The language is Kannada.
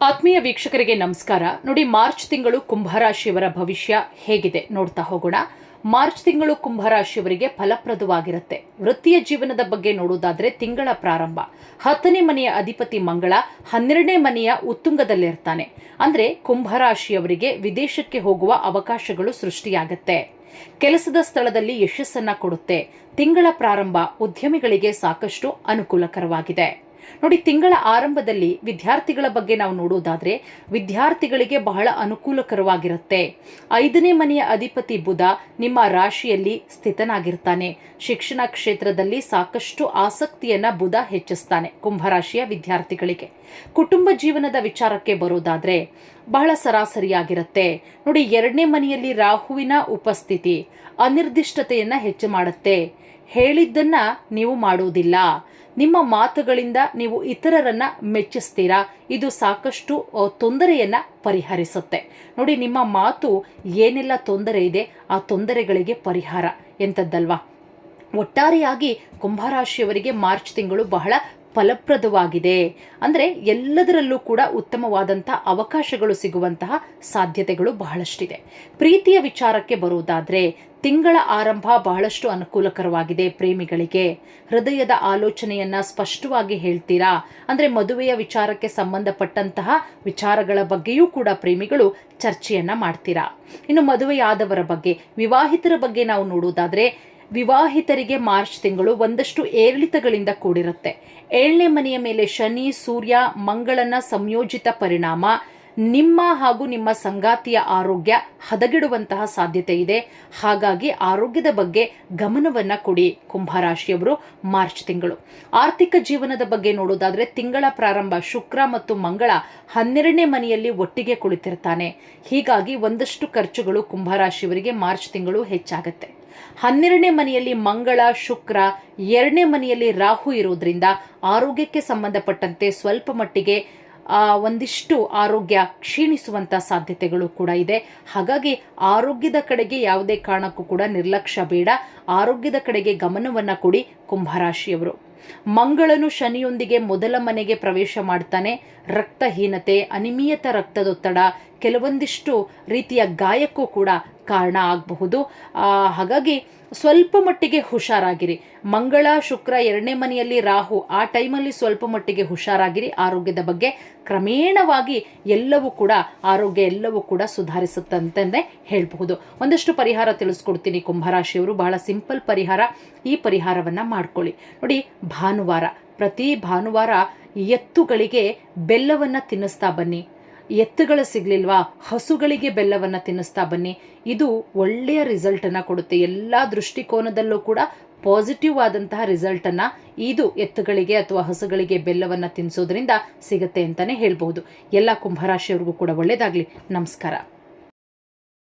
ಆತ್ಮೀಯ ವೀಕ್ಷಕರಿಗೆ ನಮಸ್ಕಾರ. ನೋಡಿ, ಮಾರ್ಚ್ ತಿಂಗಳು ಕುಂಭರಾಶಿಯವರ ಭವಿಷ್ಯ ಹೇಗಿದೆ ನೋಡ್ತಾ ಹೋಗೋಣ. ಮಾರ್ಚ್ ತಿಂಗಳು ಕುಂಭರಾಶಿಯವರಿಗೆ ಫಲಪ್ರದವಾಗಿರುತ್ತೆ. ವೃತ್ತಿಯ ಜೀವನದ ಬಗ್ಗೆ ನೋಡುವುದಾದ್ರೆ ತಿಂಗಳ ಪ್ರಾರಂಭ. ಹತ್ತನೇ ಮನೆಯ ಅಧಿಪತಿ ಮಂಗಳ ಹನ್ನೆರಡನೇ ಮನೆಯ ಉತ್ತುಂಗದಲ್ಲಿರ್ತಾನೆ. ಅಂದ್ರೆ ಕುಂಭರಾಶಿಯವರಿಗೆ ವಿದೇಶಕ್ಕೆ ಹೋಗುವ ಅವಕಾಶಗಳು ಸೃಷ್ಟಿಯಾಗತ್ತೆ. ಕೆಲಸದ ಸ್ಥಳದಲ್ಲಿ ಯಶಸ್ಸನ್ನ ಕೊಡುತ್ತೆ. ತಿಂಗಳ ಪ್ರಾರಂಭ ಉದ್ಯಮಿಗಳಿಗೆ ಸಾಕಷ್ಟು ಅನುಕೂಲಕರವಾಗಿದೆ. ನೋಡಿ, ತಿಂಗಳ ಆರಂಭದಲ್ಲಿ ವಿದ್ಯಾರ್ಥಿಗಳ ಬಗ್ಗೆ ನಾವು ನೋಡುವುದಾದ್ರೆ, ವಿದ್ಯಾರ್ಥಿಗಳಿಗೆ ಬಹಳ ಅನುಕೂಲಕರವಾಗಿರುತ್ತೆ. ಐದನೇ ಮನೆಯ ಅಧಿಪತಿ ಬುಧ ನಿಮ್ಮ ರಾಶಿಯಲ್ಲಿ ಸ್ಥಿತನಾಗಿರ್ತಾನೆ. ಶಿಕ್ಷಣ ಕ್ಷೇತ್ರದಲ್ಲಿ ಸಾಕಷ್ಟು ಆಸಕ್ತಿಯನ್ನ ಬುಧ ಹೆಚ್ಚಿಸ್ತಾನೆ ಕುಂಭರಾಶಿಯ ವಿದ್ಯಾರ್ಥಿಗಳಿಗೆ. ಕುಟುಂಬ ಜೀವನದ ವಿಚಾರಕ್ಕೆ ಬರೋದಾದ್ರೆ, ಬಹಳ ಸರಾಸರಿಯಾಗಿರುತ್ತೆ. ನೋಡಿ, ಎರಡನೇ ಮನೆಯಲ್ಲಿ ರಾಹುವಿನ ಉಪಸ್ಥಿತಿ ಅನಿರ್ದಿಷ್ಟತೆಯನ್ನ ಹೆಚ್ಚು ಮಾಡುತ್ತೆ. ಹೇಳಿದ್ದನ್ನ ನೀವು ಮಾಡುವುದಿಲ್ಲ. ನಿಮ್ಮ ಮಾತುಗಳಿಂದ ನೀವು ಇತರರನ್ನ ಮೆಚ್ಚಿಸ್ತೀರಾ? ಇದು ಸಾಕಷ್ಟು ತೊಂದರೆಯನ್ನ ಪರಿಹರಿಸುತ್ತೆ. ನೋಡಿ, ನಿಮ್ಮ ಮಾತು ಏನೆಲ್ಲ ತೊಂದರೆ ಇದೆ, ಆ ತೊಂದರೆಗಳಿಗೆ ಪರಿಹಾರ ಎಂಥದ್ದಲ್ವಾ? ಒಟ್ಟಾರೆಯಾಗಿ ಕುಂಭರಾಶಿಯವರಿಗೆ ಮಾರ್ಚ್ ತಿಂಗಳು ಬಹಳ ಫಲಪ್ರದವಾಗಿದೆ. ಅಂದರೆ ಎಲ್ಲದರಲ್ಲೂ ಕೂಡ ಉತ್ತಮವಾದಂಥ ಅವಕಾಶಗಳು ಸಿಗುವಂತಹ ಸಾಧ್ಯತೆಗಳು ಬಹಳಷ್ಟಿದೆ. ಪ್ರೀತಿಯ ವಿಚಾರಕ್ಕೆ ಬರುವುದಾದರೆ, ತಿಂಗಳ ಆರಂಭ ಬಹಳಷ್ಟು ಅನುಕೂಲಕರವಾಗಿದೆ ಪ್ರೇಮಿಗಳಿಗೆ. ಹೃದಯದ ಆಲೋಚನೆಯನ್ನ ಸ್ಪಷ್ಟವಾಗಿ ಹೇಳ್ತೀರಾ? ಅಂದ್ರೆ ಮದುವೆಯ ವಿಚಾರಕ್ಕೆ ಸಂಬಂಧಪಟ್ಟಂತಹ ವಿಚಾರಗಳ ಬಗ್ಗೆಯೂ ಕೂಡ ಪ್ರೇಮಿಗಳು ಚರ್ಚೆಯನ್ನ ಮಾಡ್ತೀರಾ? ಇನ್ನು ಮದುವೆಯಾದವರ ಬಗ್ಗೆ, ವಿವಾಹಿತರ ಬಗ್ಗೆ ನಾವು ನೋಡುವುದಾದ್ರೆ ವಿವಾಹಿತರಿಗೆ ಮಾರ್ಚ್ ತಿಂಗಳು ಒಂದಷ್ಟು ಏರಿಳಿತಗಳಿಂದ ಕೂಡಿರುತ್ತೆ. ಏಳನೇ ಮನೆಯ ಮೇಲೆ ಶನಿ, ಸೂರ್ಯ, ಮಂಗಳನ ಸಂಯೋಜಿತ ಪರಿಣಾಮ, ನಿಮ್ಮ ಹಾಗೂ ನಿಮ್ಮ ಸಂಗಾತಿಯ ಆರೋಗ್ಯ ಹದಗೆಡುವಂತಹ ಸಾಧ್ಯತೆ ಇದೆ. ಹಾಗಾಗಿ ಆರೋಗ್ಯದ ಬಗ್ಗೆ ಗಮನವನ್ನ ಕೊಡಿ ಕುಂಭರಾಶಿಯವರು ಮಾರ್ಚ್ ತಿಂಗಳು. ಆರ್ಥಿಕ ಜೀವನದ ಬಗ್ಗೆ ನೋಡೋದಾದ್ರೆ ತಿಂಗಳ ಪ್ರಾರಂಭ ಶುಕ್ರ ಮತ್ತು ಮಂಗಳ ಹನ್ನೆರಡನೇ ಮನೆಯಲ್ಲಿ ಒಟ್ಟಿಗೆ ಕುಳಿತಿರ್ತಾನೆ. ಹೀಗಾಗಿ ಒಂದಷ್ಟು ಖರ್ಚುಗಳು ಕುಂಭರಾಶಿಯವರಿಗೆ ಮಾರ್ಚ್ ತಿಂಗಳು ಹೆಚ್ಚಾಗತ್ತೆ. ಹನ್ನೆರಡನೇ ಮನೆಯಲ್ಲಿ ಮಂಗಳ, ಶುಕ್ರ, ಎರಡನೇ ಮನೆಯಲ್ಲಿ ರಾಹು ಇರೋದ್ರಿಂದ ಆರೋಗ್ಯಕ್ಕೆ ಸಂಬಂಧಪಟ್ಟಂತೆ ಸ್ವಲ್ಪ ಮಟ್ಟಿಗೆ ಒಂದಿಷ್ಟು ಆರೋಗ್ಯ ಕ್ಷೀಣಿಸುವಂತ ಸಾಧ್ಯತೆಗಳು ಕೂಡ ಇದೆ. ಹಾಗಾಗಿ ಆರೋಗ್ಯದ ಕಡೆಗೆ ಯಾವುದೇ ಕಾರಣಕ್ಕೂ ಕೂಡ ನಿರ್ಲಕ್ಷ್ಯ ಬೇಡ. ಆರೋಗ್ಯದ ಕಡೆಗೆ ಗಮನವನ್ನ ಕೊಡಿ ಕುಂಭರಾಶಿಯವರು. ಮಂಗಳನು ಶನಿಯೊಂದಿಗೆ ಮೊದಲ ಮನೆಗೆ ಪ್ರವೇಶ ಮಾಡ್ತಾನೆ. ರಕ್ತಹೀನತೆ, ಅನಿಮಿಯತ ರಕ್ತದೊತ್ತಡ, ಕೆಲವೊಂದಿಷ್ಟು ರೀತಿಯ ಗಾಯಕ್ಕೂ ಕೂಡ ಕಾರಣ ಆಗಬಹುದು. ಹಾಗಾಗಿ ಸ್ವಲ್ಪ ಮಟ್ಟಿಗೆ ಹುಷಾರಾಗಿರಿ. ಮಂಗಳ, ಶುಕ್ರ ಎರಡನೇ ಮನೆಯಲ್ಲಿ ರಾಹು, ಆ ಟೈಮಲ್ಲಿ ಸ್ವಲ್ಪ ಮಟ್ಟಿಗೆ ಹುಷಾರಾಗಿರಿ. ಆರೋಗ್ಯದ ಬಗ್ಗೆ ಕ್ರಮೇಣವಾಗಿ ಎಲ್ಲವೂ ಕೂಡ, ಆರೋಗ್ಯ ಎಲ್ಲವೂ ಕೂಡ ಸುಧಾರಿಸುತ್ತಂತಂದೇ ಹೇಳಬಹುದು. ಒಂದಷ್ಟು ಪರಿಹಾರ ತಿಳಿಸ್ಕೊಡ್ತೀನಿ ಕುಂಭರಾಶಿಯವರು. ಬಹಳ ಸಿಂಪಲ್ ಪರಿಹಾರ. ಈ ಪರಿಹಾರವನ್ನ ಮಾಡ್ಕೊಳ್ಳಿ. ನೋಡಿ ಭಾನುವಾರ. ಪ್ರತಿ ಭಾನುವಾರ ಎತ್ತುಗಳಿಗೆ ಬೆಲ್ಲವನ್ನ ತಿನ್ನಿಸ್ತಾ ಬನ್ನಿ. ಎತ್ತುಗಳು ಸಿಗ್ಲಿಲ್ವಾ? ಹಸುಗಳಿಗೆ ಬೆಲ್ಲವನ್ನ ತಿನ್ನಿಸ್ತಾ ಬನ್ನಿ. ಇದು ಒಳ್ಳೆಯ ರಿಸಲ್ಟ್ ಅನ್ನ ಕೊಡುತ್ತೆ. ಎಲ್ಲ ದೃಷ್ಟಿಕೋನದಲ್ಲೂ ಕೂಡ ಪಾಸಿಟಿವ್ ಆದಂತಹ ರಿಸಲ್ಟ್ ಅನ್ನ ಇದು ಎತ್ತುಗಳಿಗೆ ಅಥವಾ ಹಸುಗಳಿಗೆ ಬೆಲ್ಲವನ್ನ ತಿನ್ನಿಸೋದ್ರಿಂದ ಸಿಗುತ್ತೆ ಅಂತಾನೆ ಹೇಳ್ಬೋದು ಎಲ್ಲ ಕುಂಭರಾಶಿಯವ್ರಿಗೂ ಕೂಡ ಒಳ್ಳೆಯದಾಗಲಿ ನಮಸ್ಕಾರ.